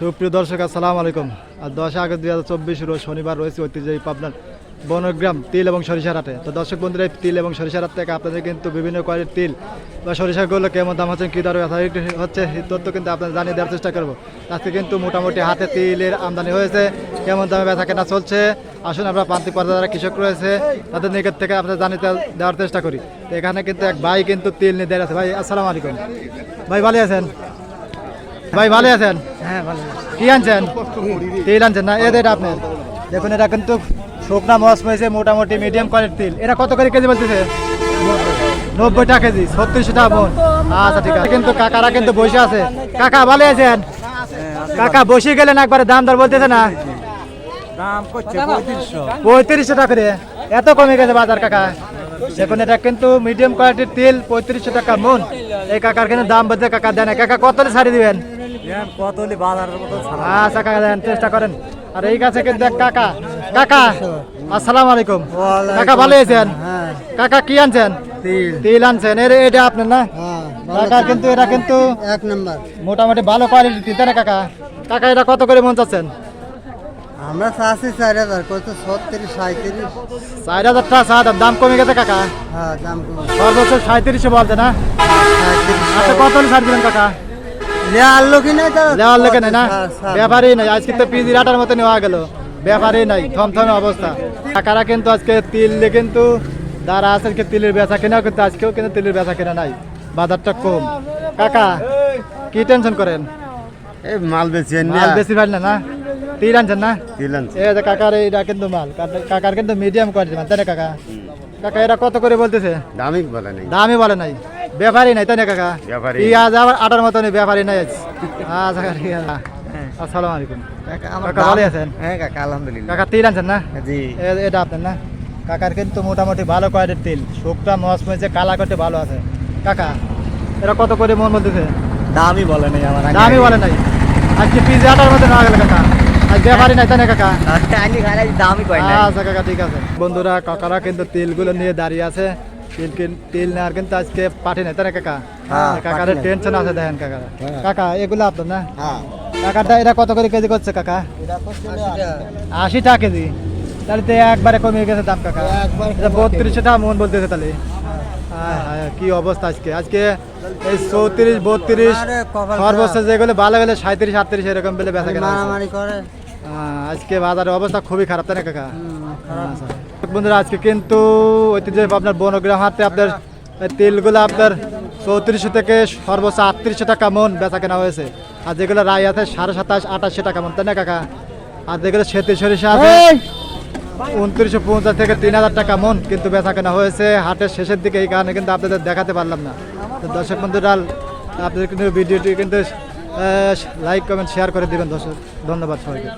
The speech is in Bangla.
সুপ্রিয় দর্শক, আসসালামু আলাইকুম। আর দশ আগস্ট দুই হাজার চব্বিশ রোজ শনিবার রয়েছে ঐতিহ্যবাহী পাবনার বনগ্রাম তিল এবং সরিষার হাটে। তো দর্শক বন্ধুরা, এই তিল এবং সরিষার হাট থেকে আপনাদের কিন্তু বিভিন্ন কোয়ালিটির তিল বা সরিষাগুলো কেমন দাম হচ্ছে, কী দরে হচ্ছে তথ্য কিন্তু আপনাদের জানিয়ে দেওয়ার চেষ্টা করব। আজকে কিন্তু মোটামুটি হাতে তিলের আমদানি হয়েছে, কেমন দামে বেচা কেনা চলছে, আসুন আমরা প্রান্তিক পর্যায়ে যারা কৃষক রয়েছে, তাদের নিকট থেকে আপনাদের জানিয়ে দেওয়ার- দেওয়ার চেষ্টা করি। তো এখানে কিন্তু এক ভাই কিন্তু তিল নিয়ে দেওয়া আছে। ভাই, আসসালামু আলাইকুম। ভাই, ভালো আছেন? ভাই ভালো আছেন? হ্যাঁ ভালো কি আনছেন? তিল আনছেন না? এদের আপনার। দেখুন এটা কিন্তু শুকনা মস হয়েছে মোটামুটি মিডিয়াম কোয়ালিটির তিল। এটা কত করে কেজি বলতেছে? নব্বই টাকা কেজি ছত্রিশ টাকা মন। আচ্ছা ঠিক আছে। কিন্তু কাকারা কিন্তু বসে আছে। কাকা ভালো আছেন? কাকা বসে গেলেন একবারে দাম দর বলতেছে না? দাম পঁয়ত্রিশশো। টাকা করে। এত কমে গেছে বাজার কাকা? দেখুন এটা কিন্তু মিডিয়াম কোয়ালিটির তিল পঁয়ত্রিশশো টাকা মন। এই কাকার কিন্তু দাম বলতে কাকা দেন না। কাকা কত ছাড়ি দিবেন? কত হলে বাজারের মতো আচ্ছা কাকা দেন চেষ্টা করেন। আর এই কাছে কিন্তু কাকা। কাকা আসসালামু আলাইকুম। কাকা ভালো আছেন? হ্যাঁ। কাকা কি আনছেন? তিল। তিল আনছেন। এর এটা আপনার না? হ্যাঁ কাকা কিন্তু এটা কিন্তু এক নম্বর। মোটামুটি ভালো কোয়ালিটির তিল তাই না কাকা? কাকা এটা কত করে মন চাচ্ছেন? আমরা চাষি চার হাজার কত ছত্রিশ সাঁত্রিশ চার হাজার টাকা দাম। দাম কমে গেছে কাকা? হ্যাঁ দাম কম সর্বোচ্চ সাঁত্রিশশো বলতে না? আচ্ছা কত ছাড় দিবেন কাকা? লেয়ার লোকই নাই তো। দেওয়ার লোকে নেই না? ব্যাপারই নাই। আজকে তো পিজি আটার মতো নেওয়া গেল। ব্যাপারই নাই। থমথমে অবস্থা। কাকারা কিন্তু আজকে তিল কিন্তু যারা আছে আজকে তিলের বেচা কেনাও কিন্তু আজকেও কিন্তু তিলের বেচা কেনা নাই। বাজারটা কম। কাকা কি টেনশন করেন? এই মাল বেচি মাল বেশি পারেন না না? তিল আনছেন না? দিলেন এই যে কাকার এটা কিন্তু মাল। কাকার কিন্তু মিডিয়াম কোয়ালিটি মাল তাই না কাকা? কাকা এটা কত করে বলতেছে? দামি বলে নেই। দামই বলে নাই। ব্যাপারই নাই তাই না কাকা? ব্যাপারী। পেঁয়াজ আবার আটার মতো নেই ব্যাপারই নাই আজ। আচ্ছা কাকা, আসসালামু আলাইকুম। কাকা ভালো আছেন? হ্যাঁ কাকা আলহামদুলিল্লাহ। কাকা তিল আনছেন না? জি। এ- এটা আপনার না? কাকার কিন্তু মোটামুটি ভালো কোয়ালিটির তিল। শুকটা মস মেজে কালা করতে ভালো আছে। কাকা এটা কত করে মন বলতেছে? দামি বলে নেই আমার দামই বলে নাই। আজকে পিজি আটার মতো নেওয়া গেল কাকা। আজ ব্যাপারই নাই তাই না কাকা? দামি আচ্ছা কাকা ঠিক আছে। বন্ধুরা কাকারা কিন্তু তিলগুলো নিয়ে দাঁড়িয়ে আছে। তিল কিন- তিল নেওয়ার কিন্তু আজকে পাঠি নাই কাকা টেনশন আছে দেখেন কাকা। কাকা এগুলো আপনার না কাকাটা এটা কত করে কেজি করছে কাকা আশি টাকা কেজি তাহলে তো একবারে কমে গেছে দাম কাকা বত্রিশশো টাকা মন বলতেছে তাহলে কি অবস্থা আজকে আজকে এই চৌত্রিশ বত্রিশ সর্বোচ্চ যেগুলো ভালো গেলে সাঁত্রিশ আটত্রিশ এরকম বেলে বেচা কেনা আজকে বাজারের অবস্থা খুবই খারাপ তাই না কাকা? আচ্ছা। বন্ধুরা আজকে কিন্তু ঐতিহ্য আপনার বনগ্রাম হাতে আপনার তেলগুলো আপনার চৌত্রিশশো থেকে সর্বোচ্চ আটত্রিশশো টাকা মন বেচা কেনা হয়েছে। আর যেগুলো রায় আছে সাড়ে সাতাশ আঠাশশো টাকা মন তাই না কাকা? আর যেগুলো সেতি সরিষা আছে উনত্রিশশো পঞ্চাশ থেকে তিন হাজার টাকা মন কিন্তু বেচা কেনা হয়েছে। হাটের শেষের দিকে এই কারণে কিন্তু আপনাদের দেখাতে পারলাম না। তো দর্শক বন্ধুরা আপনাদের কিন্তু ভিডিওটি কিন্তু লাইক কমেন্ট শেয়ার করে দিবেন দর্শক। ধন্যবাদ সবাইকে।